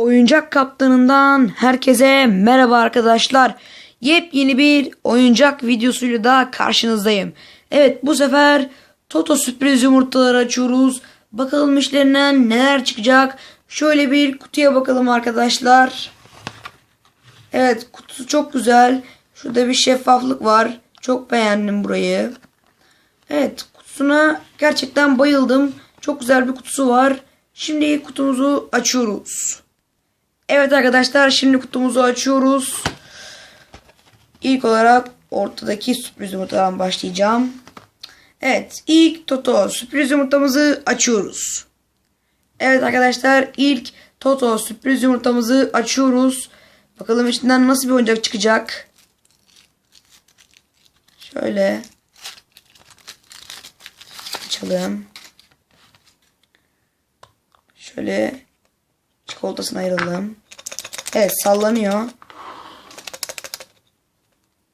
Oyuncak kaptanından herkese merhaba arkadaşlar. Yepyeni bir oyuncak videosuyla daha karşınızdayım. Evet bu sefer Toto sürpriz yumurtaları açıyoruz. Bakalım işlerinden neler çıkacak. Şöyle bir kutuya bakalım arkadaşlar. Evet kutusu çok güzel. Şurada bir şeffaflık var. Çok beğendim burayı. Evet kutusuna gerçekten bayıldım. Çok güzel bir kutusu var. Şimdi kutumuzu açıyoruz. Evet arkadaşlar şimdi kutumuzu açıyoruz. İlk olarak ortadaki sürpriz yumurtadan başlayacağım. Evet ilk Toto sürpriz yumurtamızı açıyoruz. Evet arkadaşlar ilk Toto sürpriz yumurtamızı açıyoruz. Bakalım içinden nasıl bir oyuncak çıkacak. Şöyle açalım. Şöyle çikolatasını ayıralım. Evet sallanıyor.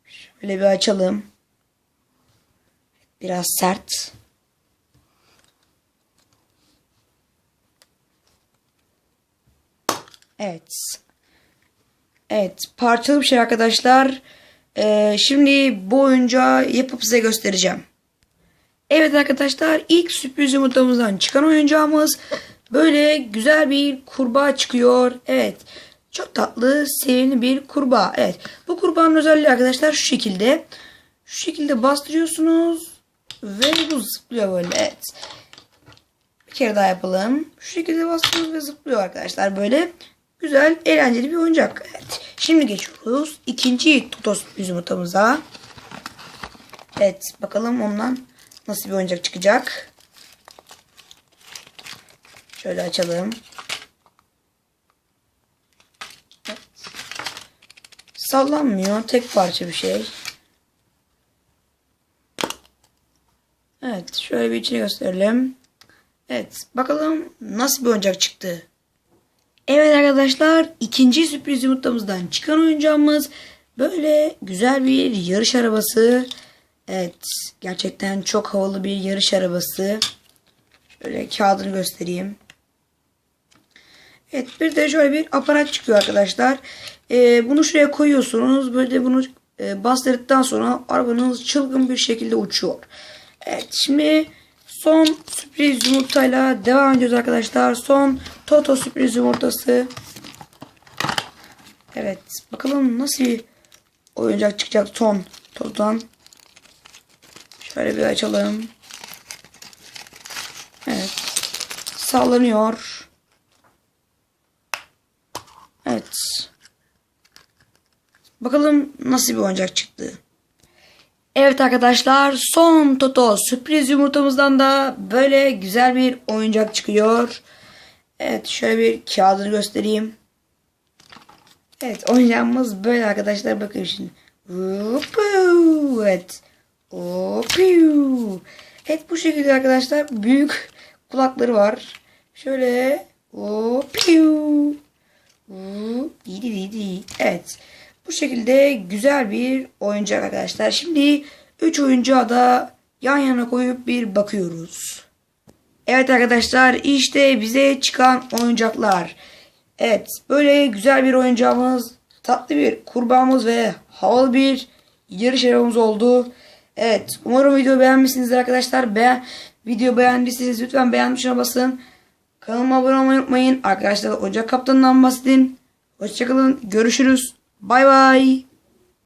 Şöyle bir açalım. Biraz sert. Evet. Evet parçalı bir şey arkadaşlar. Ee, şimdi bu oyuncağı yapıp size göstereceğim. Evet arkadaşlar ilk sürpriz yumurtamızdan çıkan oyuncağımız böyle güzel bir kurbağa çıkıyor. Evet çok tatlı sevimli bir kurbağa. Evet bu kurbağanın özelliği arkadaşlar şu şekilde. Şu şekilde bastırıyorsunuz ve bu zıplıyor böyle. Evet. Bir kere daha yapalım. Şu şekilde bastırıyoruz ve zıplıyor arkadaşlar böyle. Güzel eğlenceli bir oyuncak. Evet. Şimdi geçiyoruz ikinci sürpriz yumurtamıza. Evet bakalım ondan nasıl bir oyuncak çıkacak. Şöyle açalım. Evet. Sallanmıyor. Tek parça bir şey. Evet. Şöyle bir içini gösterelim. Evet. Bakalım nasıl bir oyuncak çıktı. Evet arkadaşlar. ikinci sürpriz yumurtamızdan çıkan oyuncağımız böyle güzel bir yarış arabası. Evet. Gerçekten çok havalı bir yarış arabası. Şöyle kağıdını göstereyim. Evet bir de şöyle bir aparat çıkıyor arkadaşlar. Ee, bunu şuraya koyuyorsunuz. Böyle bunu e, bastırdıktan sonra arabanız çılgın bir şekilde uçuyor. Evet şimdi son sürpriz yumurtayla devam ediyoruz arkadaşlar. Son Toto sürpriz yumurtası. Evet bakalım nasıl bir oyuncak çıkacak son Toto'dan. Şöyle bir açalım. Evet. Sallanıyor. Evet. Bakalım nasıl bir oyuncak çıktı. Evet arkadaşlar son Toto sürpriz yumurtamızdan da böyle güzel bir oyuncak çıkıyor. Evet şöyle bir kağıdını göstereyim. Evet oyuncağımız böyle arkadaşlar bakın şimdi. Evet. Evet bu şekilde arkadaşlar büyük kulakları var. Şöyle. Evet. Bu şekilde güzel bir oyuncak arkadaşlar. Şimdi 3 oyuncağı da yan yana koyup bir bakıyoruz. Evet arkadaşlar işte bize çıkan oyuncaklar. Evet böyle güzel bir oyuncağımız, tatlı bir kurbağamız ve havalı bir yarış arabamız oldu. Evet umarım videoyu beğenmişsinizdir arkadaşlar. Beğen, video beğendiyseniz lütfen beğen tuşuna basın. Kanalıma abone olmayı unutmayın. Arkadaşlar Ocak Kaptanı'ndan bahsedin. Hoşçakalın. Görüşürüz. Bye bye.